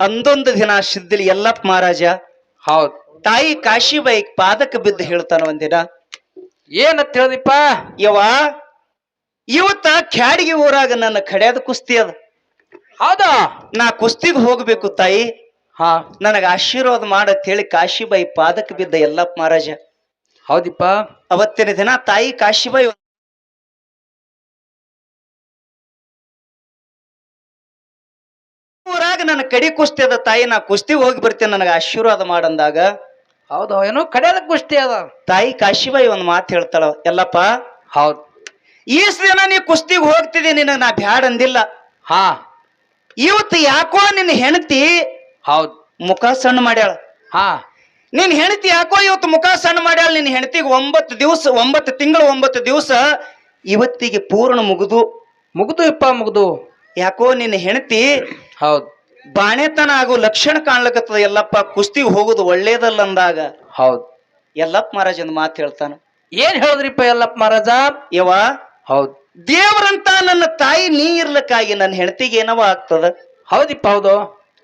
ಅಂದೊಂದು ದಿನ ಸಿದ್ದಿಲಿ ಎಲ್ಲಪ್ಪ ಮಹಾರಾಜ ಹೌದು. ತಾಯಿ ಕಾಶಿಬಾಯಿ ಪಾದಕ ಬಿದ್ದು ಹೇಳ್ತಾನ ಒಂದಿನ ಏನಂತ ಹೇಳದಿಪ್ಪ? ಯವ ಇವತ್ತ ಖ್ಯಾಡಿಗೆ ಊರಾಗ ನನ್ನ ಕಡೆಯದ ಕುಸ್ತಿ ಅದ. ಹೌದಾ? ನಾ ಕುಸ್ತಿಗೆ ಹೋಗ್ಬೇಕು ತಾಯಿ. ಹಾ. ನನಗ ಆಶೀರ್ವಾದ ಮಾಡತ್ ಹೇಳಿ ಕಾಶಿಬಾಯಿ ಪಾದಕ ಬಿದ್ದ ಎಲ್ಲಪ್ಪ ಮಹಾರಾಜ. ಹೌದಿಪ್ಪ. ಅವತ್ತಿನ ದಿನ ತಾಯಿ ಕಾಶಿಬಾಯಿ ಊರಾಗ ನನ್ನ ಕಡಿ ಕುಸ್ತಿ ಅದ ತಾಯಿ ನಾ ಕುಸ್ತಿ ಹೋಗಿ ಬರ್ತೇನೆ ನನಗೆ ಆಶೀರ್ವಾದ ಮಾಡಂದಾಗ. ಹೌದು ಏನೋ ಕಡೆಯದ ಕುಸ್ತಿ ಅದ. ತಾಯಿ ಕಾಶಿಬಾಯಿ ಒಂದು ಮಾತು ಹೇಳ್ತಾಳ ಎಲ್ಲಪ್ಪ? ಹೌದು. ಈಸ್ ದಿನ ನೀ ಕುಸ್ತಿಗೆ ಹೋಗ್ತಿದ್ದೆ ನಿನಗೆ ನಾ ಬ್ಯಾಡ ಅಂದಿಲ್ಲ. ಹಾ. ಇವತ್ತು ಯಾಕೋ ನಿನ್ನ ಹೆಂಡತಿ ಹೌದು. ಮುಖ ಸಣ್ಣ ಮಾಡ್ಯಾಳ. ಹಾ. ನಿನ್ ಹೆಂಡತಿ ಯಾಕೋ ಇವತ್ತು ಮುಖ ಸಣ್ಣ ಮಾಡ್ಯಾಳ ನಿನ್ನ ಹೆಂಡತಿಗೆ ಒಂಬತ್ತು ದಿವಸ ಒಂಬತ್ತು ತಿಂಗಳು ಒಂಬತ್ತು ದಿವಸ ಇವತ್ತಿಗೆ ಪೂರ್ಣ ಮುಗಿದು. ಮುಗಿದು ಇಪ್ಪ ಮುಗ್ದು. ಯಾಕೋ ನಿನ್ನ ಹೆಂಡತಿ ಹೌದು. ಬಾಣೆತನ ಆಗೋ ಲಕ್ಷಣ ಕಾಣ್ಲಕತ್ತದ ಎಲ್ಲಪ್ಪ ಕುಸ್ತಿಗೆ ಹೋಗುದು ಒಳ್ಳೇದಲ್ಲ ಅಂದಾಗ ಹೌದು. ಎಲ್ಲಪ್ಪ ಮಹಾರಾಜ್ ಒಂದು ಮಾತು ಹೇಳ್ತಾನ. ಏನ್ ಹೇಳಿದ್ರಿಪ್ಪ ಎಲ್ಲಪ್ಪ ಮಹಾರಾಜ? ಯವ ಹೌದು. ದೇವರಂತ ನನ್ನ ತಾಯಿ ನೀ ಇರ್ಲಕ್ಕಾಗಿ ನನ್ನ ಹೆಂಡತಿಗೆ ಏನವ ಆಗ್ತದ? ಹೌದಿಪ್ಪ ಹೌದು.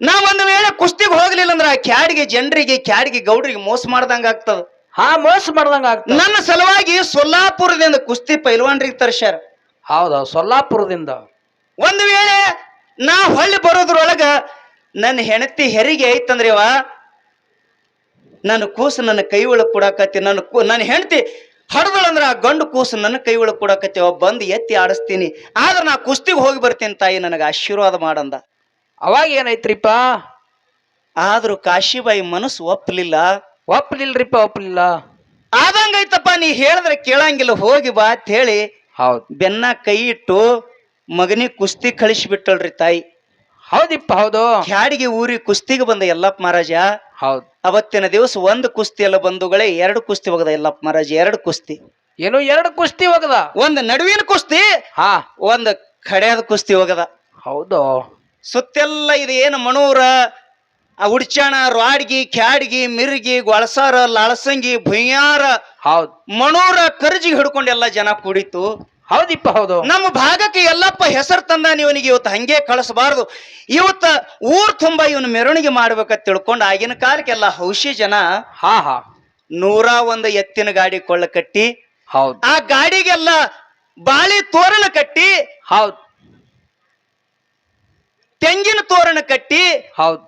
ನಾ ಒಂದು ವೇಳೆ ಕುಸ್ತಿಗೆ ಹೋಗ್ಲಿಲ್ಲ ಅಂದ್ರೆ ಆ ಕ್ಯಾಡಿಗೆ ಜನರಿಗೆ ಕ್ಯಾಡಿಗೆ ಗೌಡ್ರಿಗೆ ಮೋಸ ಮಾಡ್ದಂಗ ಆಗ್ತದ. ಹಾ ಮೋಸ ಮಾಡ್ದಂಗ ಆಗ್ತದ. ನನ್ನ ಸಲುವಾಗಿ ಸೊಲ್ಲಾಪುರದಿಂದ ಕುಸ್ತಿ ಪೈಲ್ವಾನ್ರಿಗೆ ತರ್ಸ್ಯಾರ. ಹೌದು. ಸೊಲ್ಲಾಪುರದಿಂದ. ಒಂದು ವೇಳೆ ನಾ ಹೊಳ್ಳಿ ಬರೋದ್ರೊಳಗ ನನ್ನ ಹೆಣತಿ ಹೆರಿಗೆ ಐತಂದ್ರಿವ ನನ್ನ ಕೂಸು ನನ್ನ ಕೈ ಒಳಗೆ ಕೊಡಾಕತ್ತಿ ನನ್ನ ಕೂ- ನನ್ನ ಹೆಂಡತಿ ಹಡ್ದಳಂದ್ರ ಆ ಗಂಡು ಕೂಸು ನನ್ನ ಕೈ ಒಳಗ್ ಕೊಡಾಕತ್ತೀವ ಬಂದು ಎತ್ತಿ ಆಡಿಸ್ತೀನಿ. ಆದ್ರೆ ನಾ ಕುಸ್ತಿಗೆ ಹೋಗಿ ಬರ್ತೀನಿ ತಾಯಿ ನನಗೆ ಆಶೀರ್ವಾದ ಮಾಡಂದ. ಅವಾಗ ಏನೈತ್ರಿಪ್ಪ? ಆದ್ರೂ ಕಾಶಿಬಾಯಿ ಮನಸ್ಸು ಒಪ್ಪಲಿಲ್ಲ ಒಪ್ಪಲಿಲ್ರಿಪ್ಪ ಒಪ್ಪಲಿಲ್ಲ ಆದಂಗೈತಪ್ಪ ನೀ ಹೇಳಿದ್ರೆ ಕೇಳಂಗಿಲ್ಲ ಹೋಗಿ ಬಾ ಅಂತ ಹೇಳಿ ಹೌದು. ಬೆನ್ನ ಕೈ ಇಟ್ಟು ಮಗನಿಗೆ ಕುಸ್ತಿ ಕಳಿಸಿಬಿಟ್ಟಳ್ರಿ ತಾಯಿ. ಹೌದಿಪ್ಪ ಹೌದು. ಕ್ಯಾಡಿಗೆ ಊರಿ ಕುಸ್ತಿಗೆ ಬಂದ ಎಲ್ಲಪ್ಪ ಮಹಾರಾಜ. ಹೌದು. ಅವತ್ತಿನ ದಿವಸ ಒಂದು ಕುಸ್ತಿ ಎಲ್ಲ ಬಂಧುಗಳೇ ಎರಡು ಕುಸ್ತಿ ಹೋಗದ ಎಲ್ಲಪ್ಪ ಮಹಾರಾಜ ಎರಡು ಕುಸ್ತಿ. ಏನು ಎರಡು ಕುಸ್ತಿ ಹೋಗದ ಒಂದು ನಡುವಿನ ಕುಸ್ತಿ ಹಾ. ಒಂದು ಕಡೆಯದ ಕುಸ್ತಿ ಹೋಗದ ಹೌದು. ಸುತ್ತೆಲ್ಲ ಇದು ಏನು ಮಣೂರ ಆ ಉಡ್ಚಾಣ ರಾಡ್ಗಿ ಕ್ಯಾಡ್ಗಿ ಮಿರ್ಗಿ ಗೊಳಸಾರ ಲಾಳಸಂಗಿ ಭುಯ್ಯಾರ. ಹೌದು. ಮಣೂರ ಕರ್ಜಿಗೆ ಹಿಡ್ಕೊಂಡು ಎಲ್ಲ ಜನ ಕುಡಿತು ಹೌದಿಪ್ಪ ಹೌದು. ನಮ್ಮ ಭಾಗಕ್ಕೆ ಎಲ್ಲಪ್ಪ ಹೆಸರು ತಂದ ಇವನಿಗೆ ಇವತ್ತು ಹಂಗೆ ಕಳಿಸಬಾರದು. ಇವತ್ತ ಊರ್ ತುಂಬಾ ಇವನು ಮೆರವಣಿಗೆ ಮಾಡ್ಬೇಕಂತ ತಿಳ್ಕೊಂಡು ಆಗಿನ ಕಾಲಕ್ಕೆಲ್ಲ ಹೌಶಿ ಜನ ಹಾ ಹಾ. ನೂರ ಒಂದು ಎತ್ತಿನ ಗಾಡಿ ಕೊಳ್ಳ ಕಟ್ಟಿ ಹೌದು. ಆ ಗಾಡಿಗೆಲ್ಲ ಬಾಳಿ ತೋರಣ ಕಟ್ಟಿ ಹೌದು. ತೆಂಗಿನ ತೋರಣ ಕಟ್ಟಿ ಹೌದ್.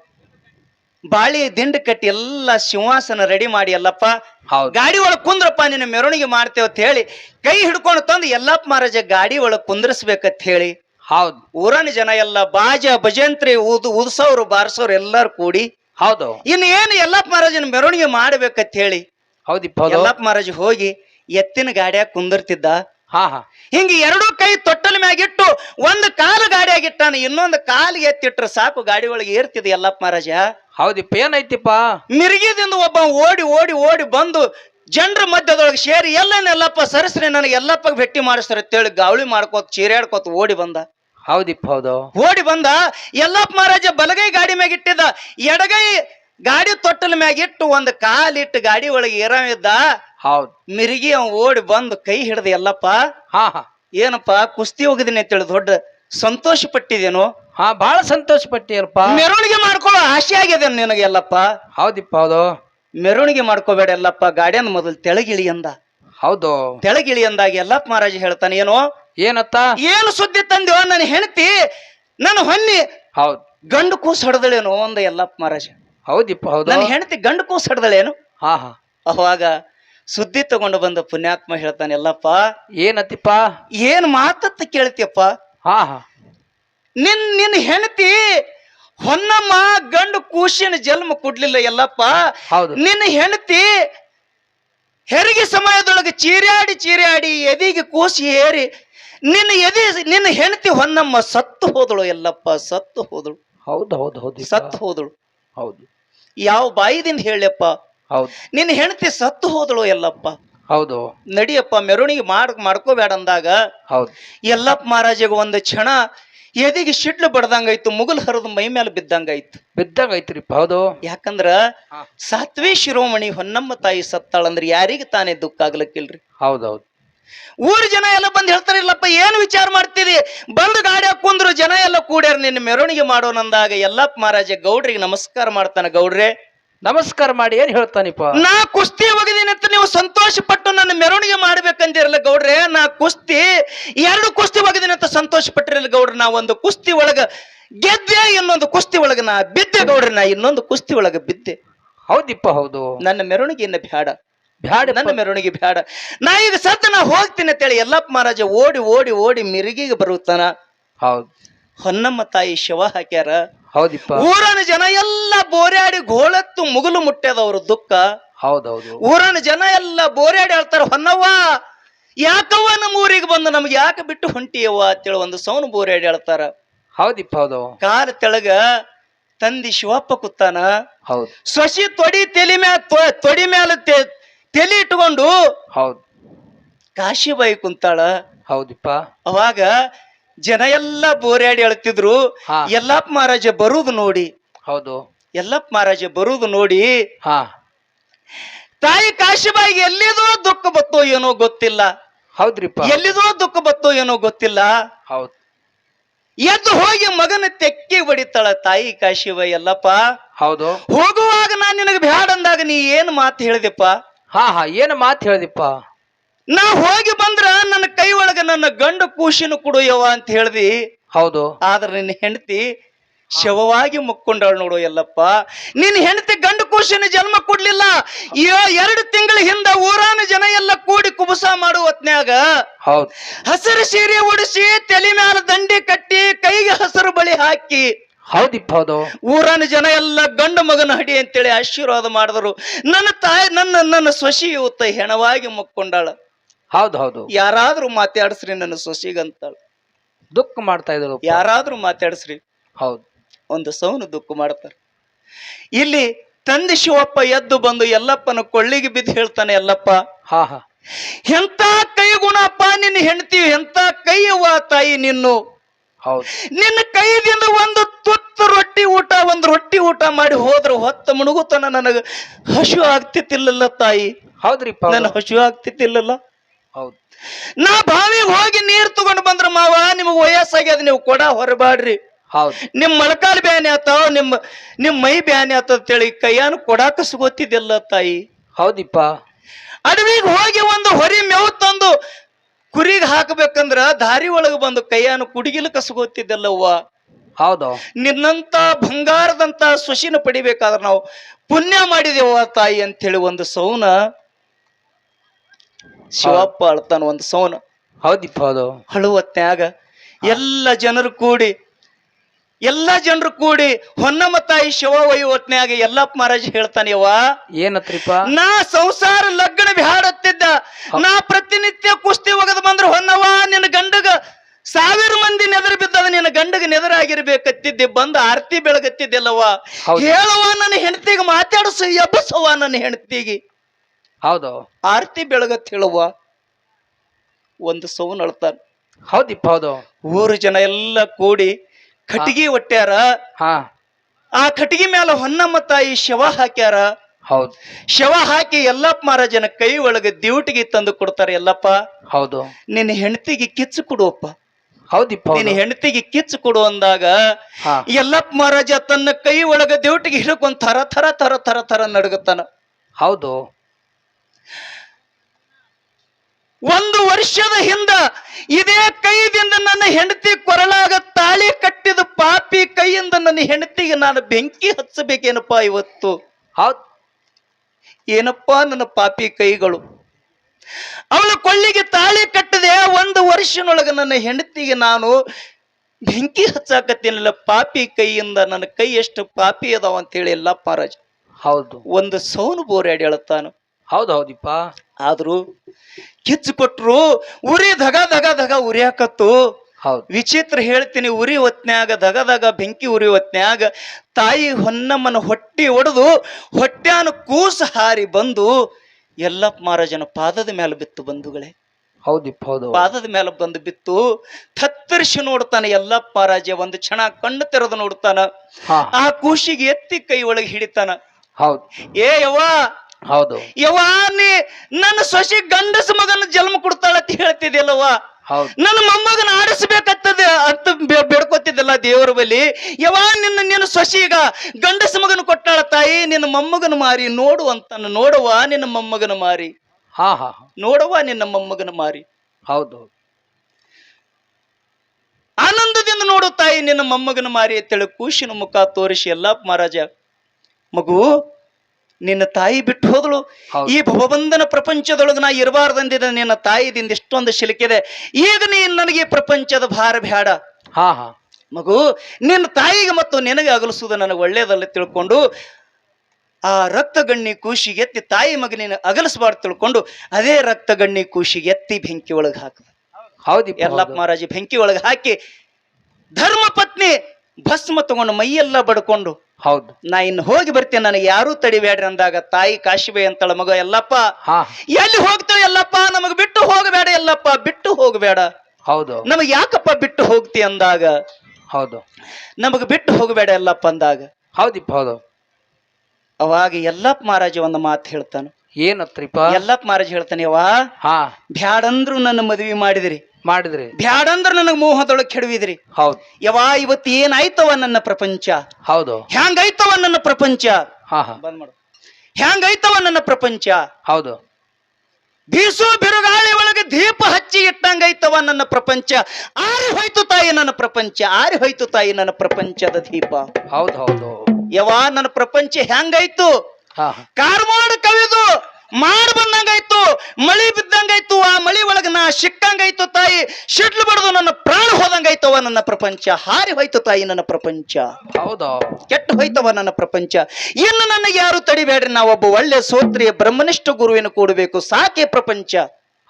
ಬಾಳಿ ದಿಂಡ್ ಕಟ್ಟಿ ಎಲ್ಲ ಸಿಂಹಾಸನ ರೆಡಿ ಮಾಡಿ ಎಲ್ಲಪ್ಪ ಹೌದ್. ಗಾಡಿ ಒಳಗ್ ಕುಂದ್ರಪ್ಪ ನಿನ್ನ ಮೆರವಣಿಗೆ ಮಾಡ್ತೇವೆ ಅಂತ ಹೇಳಿ ಕೈ ಹಿಡ್ಕೊಂಡು ತಂದು ಎಲ್ಲಪ್ಪ ಮಹಾರಾಜ ಗಾಡಿ ಒಳಗ್ ಕುಂದ್ರಸ್ಬೇಕಂತ ಹೇಳಿ ಹೌದು. ಊರನ ಜನ ಎಲ್ಲ ಬಾಜ ಭಜಂತ್ರಿ ಊದು ಉದ್ಸವ್ರು ಬಾರಿಸೋರು ಎಲ್ಲಾರು ಕೂಡಿ ಹೌದು. ಇನ್ನು ಏನು ಎಲ್ಲಪ್ಪ ಮಹಾರಾಜನ ಮೆರವಣಿಗೆ ಮಾಡ್ಬೇಕಂತ ಹೇಳಿ ಹೌದಿಪ್ಪ ಹೌದು ಎಲ್ಲಪ್ಪ ಮಹಾರಾಜ ಹೋಗಿ ಎತ್ತಿನ ಗಾಡಿಯಾಗ ಕುಂದಿರ್ತಿದ್ದ. ಹಾ ಹಾ. ಹಿಂಗ ಎರಡೂ ಕೈ ತೊಟ್ಟಲ ಮ್ಯಾಗಿಟ್ಟು ಒಂದು ಕಾಲು ಗಾಡಿಯಾಗಿಟ್ಟಾನ ಇನ್ನೊಂದು ಕಾಲು ಎತ್ತಿಟ್ರೆ ಸಾಕು ಗಾಡಿ ಒಳಗೆ ಏರ್ತಿದ್ದ ಎಲ್ಲಪ್ಪ ಮಹಾರಾಜ. ಹೌದಿಪ್ಪ ಏನೈತಿಪ್ಪ? ಮಿರ್ಗಿದಿಂದ ಒಬ್ಬ ಓಡಿ ಓಡಿ ಓಡಿ ಬಂದು ಜನರ ಮಧ್ಯದೊಳಗೆ ಸೇರಿ ಎಲ್ಲನೆಲ್ಲಪ್ಪ ಸರಸ್ರಿ ನನಗೆ ಎಲ್ಲಪ್ಪ ಭೇಟಿ ಮಾಡಿಸ್ತಾರೆ ಅಂತೇಳಿ ಗಾವಳಿ ಮಾಡ್ಕೋತ ಚೀರಾಡ್ಕೋತ ಓಡಿ ಬಂದ. ಹೌದಿಪ್ಪ ಹೌದು. ಓಡಿ ಬಂದ ಎಲ್ಲಪ್ಪ ಮಹಾರಾಜ ಬಲಗೈ ಗಾಡಿ ಮ್ಯಾಗ ಇಟ್ಟಿದ್ದ ಎಡಗೈ ಗಾಡಿ ತೊಟ್ಟಲ ಮ್ಯಾಗ ಇಟ್ಟು ಒಂದು ಕಾಲಿಟ್ಟು ಗಾಡಿ ಒಳಗೆ ಏರಾಮಿದ್ದ. ಹೌದು. ಮಿರಿಗಿ ಅವ್ ಓಡಿ ಬಂದು ಕೈ ಹಿಡ್ದ ಎಲ್ಲಪ್ಪ ಹಾ ಹಾ. ಏನಪ್ಪ ಕುಸ್ತಿ ಹೋಗಿದ್ದೀನಿ ಅಂತೇಳಿ ದೊಡ್ಡ ಸಂತೋಷ ಪಟ್ಟಿದೇನು ಹಾ ಬಹಳ ಸಂತೋಷ ಪಟ್ಟಿಯಲ್ಪ ಮೆರವಣಿಗೆ ಮಾಡ್ಕೊಳ್ಳೋ ಆಸೆ ಆಗಿದೆ ನಿನಗೆ ಎಲ್ಲಪ್ಪ ಹೌದಿಪ್ಪ ಹೌದು. ಮೆರವಣಿಗೆ ಮಾಡ್ಕೋಬೇಡ ಎಲ್ಲಪ್ಪ ಗಾಡಿಯನ್ನು ಮೊದಲು ತೆಳಗಿಳಿ ಅಂದ. ಹೌದು. ತೆಳಗಿಳಿ ಎಂದಾಗ ಎಲ್ಲಪ್ಪ ಮಹಾರಾಜ ಹೇಳ್ತಾನೆ ಏನು? ಏನತ್ತ? ಏನು ಸುದ್ದಿ ತಂದೆವ ನನ್ನ ಹೆಂಡತಿ ನನ್ನ ಹೊನ್ನಿ. ಹೌದು. ಗಂಡು ಕೂಸ್ ಹೊಡೆದಳೇನು ಅಂದ ಎಲ್ಲಪ್ಪ ಮಹಾರಾಜ. ಹೌದಿಪ್ಪ ಹೌದು. ನನ್ನ ಹೆಂಡತಿ ಗಂಡು ಕೂಸ್ ಹೊಡೆದಳೇನು? ಹಾ ಹಾ. ಅವಾಗ ಸುದ್ದಿ ತಗೊಂಡು ಬಂದ ಪುಣ್ಯಾತ್ಮ ಹೇಳ್ತಾನೆ ಎಲ್ಲಪ್ಪ. ಏನತ್ತಿಪ್ಪ? ಏನ್ ಮಾತತ್ತ ಕೇಳ್ತಿಯಪ್ಪ? ಹಾ ಹಾ. ನಿನ್ ನಿನ್ನ ಹೆಂಡತಿ ಹೊನ್ನಮ್ಮ ಗಂಡು ಕೂಸಿನ ಜನ್ಮ ಕೊಡ್ಲಿಲ್ಲ ಎಲ್ಲಪ್ಪ ಹೌದು. ನಿನ್ನ ಹೆಂಡತಿ ಹೆರಿಗೆ ಸಮಯದೊಳಗೆ ಚೀರಾಡಿ ಚೀರಾಡಿ ಎದಿಗೆ ಕೂಸಿ ಏರಿ ನಿನ್ನ ಎದಿ ನಿನ್ನ ಹೆಂಡತಿ ಹೊನ್ನಮ್ಮ ಸತ್ತು ಹೋದಳು ಎಲ್ಲಪ್ಪ ಸತ್ತು ಹೋದಳು. ಹೌದು ಹೌದು ಹೌದು ಸತ್ತು ಹೋದಳು. ಹೌದು. ಯಾವ ಬಾಯಿದಿಂದ ಹೇಳಪ್ಪ ಹೌದು. ನಿನ್ನ ಹೆಂಡತಿ ಸತ್ತು ಹೋದಳು ಎಲ್ಲಪ್ಪ ಹೌದು. ನಡಿಯಪ್ಪ ಮೆರವಣಿಗೆ ಮಾಡ್ ಮಾಡ್ಕೋಬೇಡ ಅಂದಾಗ ಹೌದು. ಎಲ್ಲಪ್ಪ ಮಹಾರಾಜಿಗೆ ಒಂದು ಕ್ಷಣ ಎದಿಗೆ ಶಿಡ್ಲು ಬಡ್ದಂಗಾಯ್ತು ಮುಗಲ್ ಹರಿದು ಮೈ ಮೇಲೆ ಬಿದ್ದಂಗಾಯ್ತು. ಬಿದ್ದಂಗ ಐತ್ರಿಪ್ಪ ಹೌದು. ಯಾಕಂದ್ರ ಸಾತ್ವಿ ಶಿರೋಮಣಿ ಹೊನ್ನಮ್ಮ ತಾಯಿ ಸತ್ತಾಳಂದ್ರ ಯಾರಿಗೆ ತಾನೇ ದುಃಖ ಆಗ್ಲಕ್ಕಿಲ್ರಿ? ಹೌದೌದು. ಹೌದು ಊರ್ ಜನ ಎಲ್ಲ ಬಂದು ಹೇಳ್ತಾರೆ ಇಲ್ಲಪ್ಪ ಏನು ವಿಚಾರ ಮಾಡ್ತೀರಿ ಬಂದು ಗಾಡಿ ಕುಂದ್ರು ಜನ ಎಲ್ಲ ಕೂಡ್ಯಾರ ನಿನ್ನ ಮೆರವಣಿಗೆ ಮಾಡೋನಂದಾಗ ಎಲ್ಲಪ್ಪ ಮಹಾರಾಜ ಗೌಡ್ರಿಗೆ ನಮಸ್ಕಾರ ಮಾಡ್ತಾನೆ ಗೌಡ್ರೆ. ನಮಸ್ಕಾರ ಮಾಡಿ ಏನ್ ಹೇಳ್ತಾನಿಪ್ಪ? ನಾ ಕುಸ್ತಿ ಒಗದಿನಿ ಅಂತ ನೀವು ಸಂತೋಷ ಪಟ್ಟು ನನ್ನ ಮೆರವಣಿಗೆ ಮಾಡ್ಬೇಕಂದಿರಲ್ಲ ಗೌಡ್ರೆ ನಾ ಕುಸ್ತಿ ಎರಡು ಕುಸ್ತಿ ಒಗದಿನಿ ಅಂತ ಸಂತೋಷ ಪಟ್ಟಿರಲ್ಲ ಗೌಡ್ರೆ ನಾ ಒಂದು ಕುಸ್ತಿ ಒಳಗ ಗೆದ್ದೆ ಇನ್ನೊಂದು ಕುಸ್ತಿ ಒಳಗ ನಾ ಬಿದ್ದೆ ಗೌಡ್ರೆ ನಾ ಇನ್ನೊಂದು ಕುಸ್ತಿ ಒಳಗ ಬಿದ್ದೆ. ಹೌದಿಪ್ಪ ಹೌದು. ನನ್ನ ಮೆರವಣಿಗೆ ಇನ್ನ ಬ್ಯಾಡ. ಬ್ಯಾಡ ನನ್ನ ಮೆರವಣಿಗೆ ಬ್ಯಾಡ. ನಾ ಈಗ ಸದ್ದ ನಾ ಹೋಗ್ತೀನಿ ಅಂತೇಳಿ ಎಲ್ಲಪ್ಪ ಮಹಾರಾಜ ಓಡಿ ಓಡಿ ಓಡಿ ಮಿರುಗಿಗೆ ಬರುತ್ತಾನ. ಹೌದ್. ಹೊನ್ನಮ್ಮ ತಾಯಿ ಶವ ಹಾಕ್ಯಾರ. ಹೌದಿಪ್ಪ. ಊರನ ಜನ ಎಲ್ಲ ಬೋರ್ಯಾಡಿ ಗೋಳತ್ತು ಮುಗುಲು ಮುಟ್ಟ್ಯದವ್ರ ದುಃಖ. ಹೌದೌದು. ಊರನ ಜನ ಎಲ್ಲ ಬೋರ್ಯಾಡಿ ಹೇಳ್ತಾರ ಹೊನ್ನವ್ವ ಯಾಕವ್ವ ನಮ್ಮ ಊರಿಗೆ ಬಂದು ನಮ್ಗೆ ಯಾಕೆ ಬಿಟ್ಟು ಹೊಂಟಿಯವ್ವ? ಅಂತೇಳಿ ಒಂದು ಸೌನು ಬೋರ್ಯಾಡಿ ಹೇಳ್ತಾರ. ಹೌದಿಪ್ಪ ಹೌದು. ಕಾಲ ತೆಳಗ ತಂದಿ ಶಿವಪ್ಪ ಕುತ್ತಾನ ಹೌದು. ಸೊಸಿ ತೊಡಿ ತೆಲಿ ಮ್ಯಾಲ ತೊಡಿ ಮ್ಯಾಲ ತೆಲಿ ಇಟ್ಕೊಂಡು ಹೌದ್. ಕಾಶಿಬಾಯಿ ಕುಂತಾಳ. ಹೌದಿಪ್ಪ. ಅವಾಗ ಜನ ಎಲ್ಲ ಬೋರ್ಯಾಡಿ ಹೇಳ್ತಿದ್ರು ಎಲ್ಲಪ್ಪ ಯಲ್ಲಪ್ಪ ಮಹಾರಾಜ ಬರುದು ನೋಡಿ. ಹೌದು. ಯಲ್ಲಪ್ಪ ಮಹಾರಾಜ ಬರುದು ನೋಡಿ. ಹಾ. ತಾಯಿ ಕಾಶಿಬಾಯಿಗೆ ಎಲ್ಲಿದೋ ದುಃಖ ಬತ್ತೋ ಏನೋ ಗೊತ್ತಿಲ್ಲ. ಹೌದ್ರಿಪ್ಪ. ಎಲ್ಲಿದೋ ದುಃಖ ಬತ್ತೋ ಏನೋ ಗೊತ್ತಿಲ್ಲ. ಹೌದು. ಎದ್ದು ಹೋಗಿ ಮಗನ ತೆಕ್ಕಿ ಬಡಿತಾಳ ತಾಯಿ ಕಾಶಿಬಾಯಿ ಎಲ್ಲಪ್ಪ ಹೌದು. ಹೋಗುವಾಗ ನಾನು ನಿನಗೆ ಬ್ಯಾಡ ಅಂದಾಗ ನೀ ಏನ್ ಮಾತು ಹೇಳಿದೆಪ್ಪ? ಹಾ ಹಾ ಏನ್ ಮಾತು ಹೇಳ್ದಿಪ್ಪ? ನಾ ಹೋಗಿ ಬಂದ್ರ ನನ್ನ ಕೈ ಒಳಗ ನನ್ನ ಗಂಡು ಕೂಶಿನ ಕೊಡು ಯವ್ವ ಅಂತ ಹೇಳ್ದಿ. ಹೌದು. ಆದ್ರೆ ನಿನ್ನ ಹೆಂಡತಿ ಶವವಾಗಿ ಮುಕ್ಕೊಂಡಳು ನೋಡು ಎಲ್ಲಪ್ಪ ನಿನ್ನ ಹೆಂಡತಿ ಗಂಡು ಕೂಶಿನ ಜನ್ಮ ಕೊಡ್ಲಿಲ್ಲ. ಎರಡು ತಿಂಗಳ ಹಿಂದ ಊರಾನ ಜನ ಎಲ್ಲ ಕೂಡಿ ಕುಬುಸ ಮಾಡುವ ಹೊತ್ನ್ಯಾಗ. ಹೌದು. ಹಸಿರು ಸೀರೆ ಉಡಿಸಿ ತಲೆ ಮ್ಯಾಲ ದಂಡಿ ಕಟ್ಟಿ ಕೈಗೆ ಹಸಿರು ಬಳಿ ಹಾಕಿ. ಹೌದಿಪ್ಪ ಹೌದು. ಊರನ ಜನ ಎಲ್ಲ ಗಂಡು ಮಗನ ಹಡಿ ಅಂತೇಳಿ ಆಶೀರ್ವಾದ ಮಾಡಿದ್ರು. ನನ್ನ ತಾಯಿ ನನ್ನ ನನ್ನ ಸೊಸಿ ಇವತ್ತ ಹೆಣವಾಗಿ ಮುಕ್ಕೊಂಡಾಳ. ಹೌದ್ ಹೌದು. ಯಾರಾದ್ರೂ ಮಾತಾಡ್ಸ್ರಿ ನನ್ನ ಸೊಸಿಗಂತಾಳ ದುಃಖ ಮಾಡ್ತಾ ಇದ್ರು ಯಾರಾದ್ರೂ ಮಾತಾಡ್ಸ್ರಿ. ಹೌದು. ಒಂದು ಸೌನು ದುಃಖ ಮಾಡ್ತಾರೆ. ಇಲ್ಲಿ ತಂದೆ ಶಿವಪ್ಪ ಎದ್ದು ಬಂದು ಎಲ್ಲಪ್ಪನ ಕೊಳ್ಳಿಗೆ ಬಿದ್ದು ಹೇಳ್ತಾನೆ ಎಲ್ಲಪ್ಪ ಹಾ ಹಾ. ಎಂತ ಕೈ ಗುಣಪ್ಪ ನಿನ್ನ ಹೆಂಡತಿ ಎಂತ ಕೈಯವ್ವ ತಾಯಿ ನಿನ್ನು? ಹೌದು. ನಿನ್ನ ಕೈದಿಂದ ಒಂದು ತುತ್ತು ರೊಟ್ಟಿ ಊಟ ಒಂದು ರೊಟ್ಟಿ ಊಟ ಮಾಡಿ ಹೋದ್ರೆ ಹೊತ್ತ ಮುಣುಗುತನ ನನಗ ಹಸು ಆಗ್ತಿತ್ತಿಲ್ಲಲ್ಲ ತಾಯಿ. ಹೌದ್ರಿ ನನ್ನ. ಹಸು ಆಗ್ತಿತ್ತಿಲ್ಲಲ್ಲ. ಹೌದ್. ನಾ ಬಾವಿಗೆ ಹೋಗಿ ನೀರ್ ತಗೊಂಡು ಬಂದ್ರ ಮಾವ ನಿಮಗ್ ವಯಸ್ಸಾಗ್ಯದ ನೀವು ಕೊಡ ಹೊರಬಾಡ್ರಿ ಹೌದು. ನಿಮ್ ಮೊಳಕಾಲ್ ಬ್ಯಾನೆ ಆತಾವ ನಿಮ್ಮ ನಿಮ್ ಮೈ ಬ್ಯಾನೆ ಆತ ಅಂತೇಳಿ ಕೈಯಾನು ಕೊಡಾಕ ಸಿಗೋತಿದ್ದಿಲ್ಲ ತಾಯಿ. ಹೌದಿಪ್ಪ. ಅಡವಿಗೆ ಹೋಗಿ ಒಂದು ಹೊರಿ ಮೇವು ತಂದು ಕುರಿಗೆ ಹಾಕಬೇಕಂದ್ರ ದಾರಿ ಒಳಗೆ ಬಂದು ಕೈಯಾನು ಕುಡಿಗಿಲ್ ಕಸಗೋತಿದ್ದಲ್ಲವ್ವ ಹೌದು. ನಿನ್ನಂತ ಬಂಗಾರದಂತ ಸೊಸಿನ ಪಡಿಬೇಕಾದ್ರ ನಾವು ಪುಣ್ಯ ಮಾಡಿದೆವ್ವ ತಾಯಿ ಅಂತೇಳಿ ಒಂದು ಸೌನ. ಶಿವಪ್ಪ ಅಳ್ತಾನ ಒಂದು ಸೌನ. ಹೌದಿಪ್ಪ ಹೌದು. ಹಳುವತ್ನ್ಯಾಗ ಎಲ್ಲ ಜನರು ಕೂಡಿ ಎಲ್ಲ ಜನರು ಕೂಡಿ ಹೊನ್ನಮ್ಮ ತಾಯಿ ಶಿವ ಹೊತ್ನ್ಯಾಗ ಎಲ್ಲಪ್ಪ ಮಹಾರಾಜ್ ಹೇಳ್ತಾನಿವ ಏನತ್ರಿಪ್ಪ? ನಾ ಸಂಸಾರ ಲಗ್ನ ಬ್ಯಾಡತ್ತಿದ್ದ ನಾ ಪ್ರತಿನಿತ್ಯ ಕುಸ್ತಿ ಒಗದು ಬಂದ್ರ ಹೊನ್ನವ ನಿನ್ನ ಗಂಡಗ ಸಾವಿರ ಮಂದಿ ನೆದರ್ ಬಿದ್ದದ ನಿನ್ನ ಗಂಡಗ ನೆದರಾಗಿರ್ಬೇಕತ್ತಿದ್ದೆ ಬಂದ ಆರತಿ ಬೆಳಗತ್ತಿದ್ದೆಲ್ಲವ. ಹೇಳುವ ನನ್ನ ಹೆಂಡತಿಗೆ ಮಾತಾಡಿಸು ಎಬ್ಬಸವ ನನ್ನ ಹೆಂಡತಿಗೆ. ಹೌದು. ಆರತಿ ಬೆಳಗತ್ ಹೇಳುವ ಒಂದು ಸೌನ್ ಅಳ್ತಾನ. ಹೌದಿಪ್ಪ ಹೌದು. ಊರು ಜನ ಎಲ್ಲ ಕೂಡಿ ಕಟ್ಟಿಗೆ ಒಟ್ಟ್ಯಾರ. ಹಾ. ಆ ಕಟ್ಟಿಗೆ ಮ್ಯಾಲ ಹೊನ್ನಮ್ಮ ತಾಯಿ ಶವ ಹಾಕ್ಯಾರ. ಹೌದು. ಶವ ಹಾಕಿ ಎಲ್ಲಪ್ಪ ಮಹಾರಾಜನ ಕೈ ಒಳಗೆ ದಿವಟಿಗೆ ತಂದು ಕೊಡ್ತಾರೆ ಎಲ್ಲಪ್ಪ ಹೌದು. ನಿನ್ನ ಹೆಂಡತಿಗೆ ಕಿಚ್ಚು ಕೊಡುವಪ್ಪ. ಹೌದಿಪ್ಪ ನಿನ್ನ ಹೌದು. ಹೆಂಡತಿಗೆ ಕಿಚ್ಚು ಕೊಡು ಅಂದಾಗ ಹಾ. ಎಲ್ಲಪ್ಪ ಮಹಾರಾಜ ತನ್ನ ಕೈ ಒಳಗೆ ದೇವಟಿಗೆ ಹಿಡ್ಕೊಂಡ್ ಥರ ಥರ ಥರ ಥರ ಥರ ನಡಗತಾನ ಹೌದು. ಒಂದು ವರ್ಷದ ಹಿಂದ ಇದೇ ಕೈದಿಂದ ನನ್ನ ಹೆಂಡತಿ ಕೊರಳಾಗ ತಾಳಿ ಕಟ್ಟಿದ ಪಾಪಿ ಕೈಯಿಂದ ನನ್ನ ಹೆಂಡತಿಗೆ ನಾನು ಬೆಂಕಿ ಹಚ್ಚಬೇಕೇನಪ್ಪ ಇವತ್ತು? ಹೌದು. ಏನಪ್ಪಾ ನನ್ನ ಪಾಪಿ ಕೈಗಳು? ಅವಳ ಕೊಳ್ಳಿಗೆ ತಾಳಿ ಕಟ್ಟದೆ ಒಂದು ವರ್ಷನೊಳಗೆ ನನ್ನ ಹೆಂಡತಿಗೆ ನಾನು ಬೆಂಕಿ ಹಚ್ಚಾಕತ್ತೇನಿಲ್ಲ ಪಾಪಿ ಕೈಯಿಂದ ನನ್ನ ಕೈ ಎಷ್ಟು ಪಾಪಿ ಅದಾವ ಅಂತೇಳಿ ಎಲ್ಲ ಪಾರಾಜ್ ಹೌದು. ಒಂದು ಸೌನು ಬೋರ್ಯಾಡಿ ಹೇಳ್ತಾನು. ಹೌದು ಹೌದಿಪ್ಪ. ಆದ್ರೂ ಕಿಚ್ಚು ಕೊಟ್ರು ಉರಿ ಧಗ ಧಗ ಧಗ ಉರಿಯಾಕತ್ತು ಹೌದು. ವಿಚಿತ್ರ ಹೇಳ್ತೀನಿ ಉರಿ ಹೊತ್ನ್ಯಾಗ ಧಗ ಧಗ ಬೆಂಕಿ ಉರಿ ಹೊತ್ನ್ಯಾಗ ತಾಯಿ ಹೊನ್ನಮ್ಮನ ಹೊಟ್ಟಿ ಒಡೆದು ಹೊಟ್ಟ್ಯಾನ ಕೂಸ ಹಾರಿ ಬಂದು ಎಲ್ಲಪ್ಪ ಮಹಾರಾಜನ ಪಾದದ ಮೇಲೆ ಬಿತ್ತು ಬಂಧುಗಳೇ. ಹೌದಿಪ್ಪ ಹೌದು ಪಾದದ ಮೇಲೆ ಬಂದು ಬಿತ್ತು. ತತ್ತರಿಸಿ ನೋಡ್ತಾನೆ ಎಲ್ಲಪ್ಪ ಮಹಾರಾಜ ಒಂದು ಕ್ಷಣ ಕಣ್ಣು ತೆರೆದು ನೋಡ್ತಾನ. ಆ ಕೂಸಿಗೆ ಎತ್ತಿ ಕೈ ಒಳಗೆ ಹಿಡಿತಾನ. ಹೌದು. ಏ ಯವ್ವ ಹೌದು. ಯವ್ವ ನೀ ನನ್ನ ಸೊಸಿ ಗಂಡಸ ಮಗನ ಜನ್ಮ ಕೊಡ್ತಾಳ ಅಂತ ಹೇಳ್ತಿದ್ಯಲ್ಲವ್ವ. ಹೌದು. ನನ್ನ ಮೊಮ್ಮಗನ ಆಡಿಸ್ಬೇಕತ್ತದ ಅಂತ ಬೆ- ಬೇಡ್ಕೊತಿದ್ದಲ್ಲ ದೇವರ ಬಲಿ ಯವಾ ನಿನ್ನ ನಿನ್ನ ಈಗ ಗಂಡಸ ಮಗನ ಕೊಟ್ಟಾಳ ತಾಯಿ ನಿನ್ನ ಮೊಮ್ಮಗನ ಮಾರಿ ನೋಡು ಅಂತ ನೋಡವ್ವ ನಿನ್ನ ಮೊಮ್ಮಗನ ಮಾರಿ. ಹಾ ಹಾ ಹಾ. ನೋಡವ್ವ ನಿನ್ನ ಮೊಮ್ಮಗನ ಮಾರಿ. ಹೌದು. ಆನಂದದಿಂದ ನೋಡು ತಾಯಿ ನಿನ್ನ ಮೊಮ್ಮಗನ ಮಾರಿ ಅಂತೇಳಿ ಕೂಶಿನ ಮುಖ ತೋರಿಸಿ ಎಲ್ಲ ಮಹಾರಾಜ. ಮಗು ನಿನ್ನ ತಾಯಿ ಬಿಟ್ಟು ಹೋದಳು. ಈ ಭವಬಂಧನ ಪ್ರಪಂಚದೊಳಗೆ ನಾ ಇರಬಾರ್ದಂದಿದ್ದ ನಿನ್ನ ತಾಯಿದಿಂದ ಇಷ್ಟೊಂದು ಶಿಲಕಿದೆ ಈಗ ನೀನ್ ನನಗೆ ಪ್ರಪಂಚದ ಭಾರ ಬೇಡ ಹಾ ಹಾ. ಮಗು ನಿನ್ನ ತಾಯಿಗೆ ಮತ್ತು ನಿನಗೆ ಅಗಲಿಸುವುದು ನನಗೆ ಒಳ್ಳೇದಲ್ಲ ತಿಳ್ಕೊಂಡು ಆ ರಕ್ತ ಗಣ್ಣಿ ಕೂಶಿಗೆ ಎತ್ತಿ ತಾಯಿ ಮಗನಿನ ಅಗಲಿಸಬಾರ್ದು ತಿಳ್ಕೊಂಡು ಅದೇ ರಕ್ತ ಗಣ್ಣಿ ಕೂಶಿಗೆ ಎತ್ತಿ ಬೆಂಕಿ ಒಳಗೆ ಹಾಕಿದ. ಹೌದು ಎಲ್ಲಪ್ಪ. ಮಹಾರಾಜಿ ಬೆಂಕಿ ಒಳಗೆ ಹಾಕಿ ಧರ್ಮ ಪತ್ನಿ ಭಸ್ಮ ತಗೊಂಡು ಮೈಯೆಲ್ಲ ಬಡ್ಕೊಂಡು ಹೌದು. ನಾ ಇನ್ನು ಹೋಗಿ ಬರ್ತೇನೆ. ನನಗೆ ಯಾರು ತಡಿಬೇಡ್ರಿ ಅಂದಾಗ ತಾಯಿ ಕಾಶಿಬೆ ಅಂತಳ ಮಗ ಎಲ್ಲಪ್ಪ ಹಾ. ಎಲ್ಲಿ ಹೋಗ್ತೇವೆ ಎಲ್ಲಪ್ಪ ನಮಗೆ ಬಿಟ್ಟು ಹೋಗಬೇಡ ಎಲ್ಲಪ್ಪ ಬಿಟ್ಟು ಹೋಗಬೇಡ. ಹೌದು. ನಮಗೆ ಯಾಕಪ್ಪ ಬಿಟ್ಟು ಹೋಗ್ತಿ ಅಂದಾಗ? ಹೌದು. ನಮಗೆ ಬಿಟ್ಟು ಹೋಗಬೇಡ ಎಲ್ಲಪ್ಪ ಅಂದಾಗ. ಹೌದಿಪ್ಪ ಹೌದು. ಅವಾಗ ಎಲ್ಲಪ್ಪ ಮಹಾರಾಜ ಒಂದು ಮಾತು ಹೇಳ್ತಾನೆ. ಏನತ್ರಿಪ್ಪ? ಎಲ್ಲಪ್ಪ ಮಹಾರಾಜ ಹೇಳ್ತಾನೆ ಯವ್ವ ಹಾ. ಬ್ಯಾಡಂದ್ರು ನನ್ನ ಮದುವೆ ಮಾಡಿದಿರಿ. ಮಾಡಿದ್ರಿ. ಬ್ಯಾಡಂದ್ರ ನನಗೆ ಮೋಹದೊಳಗೆ ಕೆಡವಿದ್ರಿ. ಹೌದು. ಯವಾ ಇವತ್ತು ಏನಾಯ್ತವ ನನ್ನ ಪ್ರಪಂಚ? ಹೌದು. ಹ್ಯಾಂಗೈತವ ನನ್ನ ಪ್ರಪಂಚ? ಹಾ ಹಾ. ಬಂದ್ ಮಾಡು. ಹ್ಯಾಂಗೈತವ ನನ್ನ ಪ್ರಪಂಚ? ಹೌದು. ಬೀಸು ಬಿರುಗಾಳಿ ಒಳಗೆ ದೀಪ ಹಚ್ಚಿ ಇಟ್ಟಂಗೈತವ ನನ್ನ ಪ್ರಪಂಚ? ಆರಿ ಹೋಯ್ತು ತಾಯಿ ನನ್ನ ಪ್ರಪಂಚ ಆರಿ ಹೋಯ್ತು ತಾಯಿ ನನ್ನ ಪ್ರಪಂಚದ ದೀಪ. ಹೌದು ಹೌದು. ಯವಾ ನನ್ನ ಪ್ರಪಂಚ ಹೆಂಗಾಯ್ತು ಹಾ ಹಾ. ಕಾರ್ಮೋಡ ಕವಿದು ಮಾಡ್ ಬಂದಂಗಾಯ್ತು ಮಳಿ ಬಿದ್ದಂಗಾಯ್ತು ಆ ಮಳಿ ಒಳಗ ನಾ ಸಿಕ್ಕಂಗಾಯ್ತು ತಾಯಿ. ಶಿಡ್ಲು ಬಡದು ನನ್ನ ಪ್ರಾಣ ಹೋದಂಗಾಯ್ತವ ನನ್ನ ಪ್ರಪಂಚ. ಹಾರಿ ಹೋಯ್ತು ತಾಯಿ ನನ್ನ ಪ್ರಪಂಚ. ಹೌದಾ? ಕೆಟ್ಟ ಹೋಯ್ತವ ನನ್ನ ಪ್ರಪಂಚ. ಇನ್ನು ನನ್ನ ಯಾರು ತಡಿಬೇಡ್ರಿ? ಒಬ್ಬ ಒಳ್ಳೆ ಸೋತ್ರಿಯ ಬ್ರಹ್ಮನಿಷ್ಠ ಗುರುವಿನ ಕೂಡಬೇಕು. ಸಾಕೆ ಪ್ರಪಂಚ.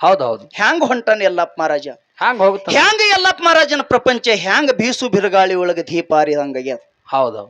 ಹೌದೌದು. ಹ್ಯಾಂಗ್ ಹೊಂಟಾನ ಎಲ್ಲಪ್ಪ ಮಹಾರಾಜ? ಹ್ಯಾಂಗ ಹೋಗುತ್ತ ಹ್ಯಾಂಗ ಎಲ್ಲಪ್ಪ ಮಹಾರಾಜನ ಪ್ರಪಂಚ? ಹ್ಯಾಂಗ ಬೀಸು ಬಿರುಗಾಳಿ ಒಳಗೆ ದೀಪಾರಿ ಆರಿದಂಗಾಗ್ಯದ ಹೌದು